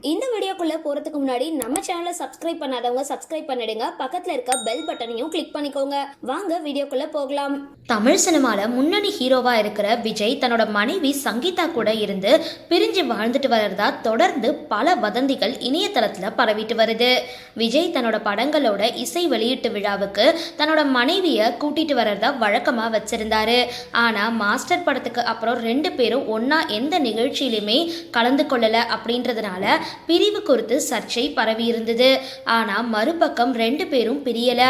இந்த வீடியோக்குள்ளே போறதுக்கு முன்னாடி நம்ம சேனலை சப்ஸ்கிரைப் பண்ணாதவங்க சப்ஸ்கிரைப் பண்ணிடுங்க. பக்கத்தில் இருக்க பெல் பட்டனையும் கிளிக் பண்ணிக்கோங்க. வாங்க வீடியோக்குள்ளே போகலாம். தமிழ் சினிமாவில் முன்னணி ஹீரோவாக இருக்கிற விஜய் தன்னோட மனைவி சங்கீதா கூட இருந்து பிரிஞ்சு வாழ்ந்துட்டு வர்றதா தொடர்ந்து பல வதந்திகள் இணையதளத்தில் பரவிட்டு வருது. விஜய் தன்னோட படங்களோட இசை வெளியீட்டு விழாவுக்கு தன்னோட மனைவியை கூட்டிட்டு வர்றதா வழக்கமாக வச்சிருந்தாரு. ஆனால் மாஸ்டர் படத்துக்கு அப்புறம் ரெண்டு பேரும் ஒன்றா எந்த நிகழ்ச்சியிலுமே கலந்து கொள்ளலை அப்படின்றதுனால பிரிவு குறித்து சர்ச்சை பரவியிருந்தது ஆனால் மறுபக்கம் ரெண்டு பேரும் பிரியல.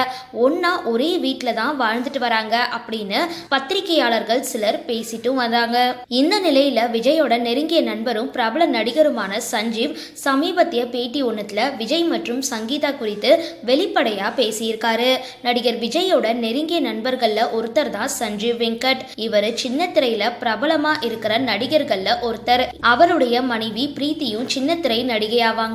ஒன்னா ஒரே வீட்டில் தான் வாழ்ந்துட்டு வராங்க அப்படின்னு பத்திரிகையாளர்கள் சிலர் பேசிட்டும் வந்தாங்க. இந்த நிலையில விஜயோட நெருங்கிய நண்பரும் பிரபல நடிகருமான சஞ்சீவ் சமீபத்திய பேட்டி ஒன்றுத்துல விஜய் மற்றும் சங்கீதா குறித்து வெளிப்படையா பேசியிருக்காரு. நடிகர் விஜயோட நெருங்கிய நண்பர்கள்ல ஒருத்தர் தான் சஞ்சீவ் வெங்கட். இவர் சின்ன திரையில பிரபலமா இருக்கிற நடிகர்கள்ல ஒருத்தர். அவருடைய மனைவி பிரீத்தியும் சின்ன திரை நடிகையாவாங்க.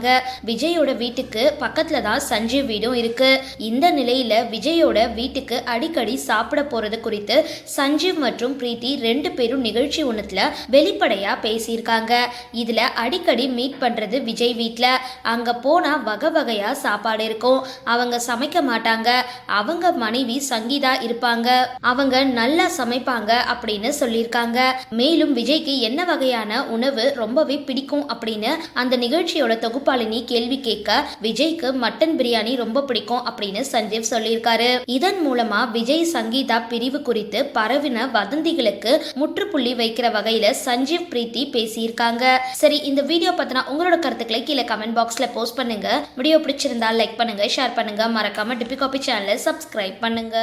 விஜயோட வீட்டுக்கு பக்கத்துல தான் சஞ்சீவ் வீடும் இருக்கு. இந்த நிலையில விஜயோட வீட்டுக்கு அடிக்கடி சாப்பிட போறது குறித்து சஞ்சீவ் மற்றும் பிரீத்தி ரெண்டு பேரும் நிகழ்ச்சி ஒன்றுத்தில் வெளிப்படையா பேசியிருக்காங்க. இதுல அடிக்கடி மீட் பண்றது விஜய் வீட்டில் அங்க போனா வகை வகையா சாப்பாடு இருக்கும். அவங்க சமைக்க மாட்டாங்க. அவங்க மனைவி சங்கீதா இருப்பாங்க. அவங்க நல்லா சமைப்பாங்க அப்படின்னு சொல்லியிருக்காங்க. மேலும் விஜய்க்கு என்ன வகையான உணவு ரொம்பவே பிடிக்கும் அப்படின்னு அந்த நிகழ்ச்சியோட தொகுப்பு தொகுப்பாளினி கேள்வி கேட்க விஜய்க்கு மட்டன் பிரியாணி ரொம்ப பிடிக்கும் அப்படின்னு சஞ்சீவ் சொல்லியிருக்காரு. இதன் மூலமா விஜய் சங்கீதா பிரிவு குறித்து பரவின வதந்திகளுக்கு முற்றுப்புள்ளி வைக்கிற வகையில சஞ்சீவ் பிரீத்தி பேசியிருக்காங்க. சரி இந்த வீடியோ பத்தினா உங்களோட கருத்துக்களை கீழே கமெண்ட் பாக்ஸ்ல போஸ்ட் பண்ணுங்க. வீடியோ பிடிச்சிருந்தா லைக் பண்ணுங்க ஷேர் பண்ணுங்க. மறக்காம டிபி காபி சேனலை சப்ஸ்கிரைப் பண்ணுங்க.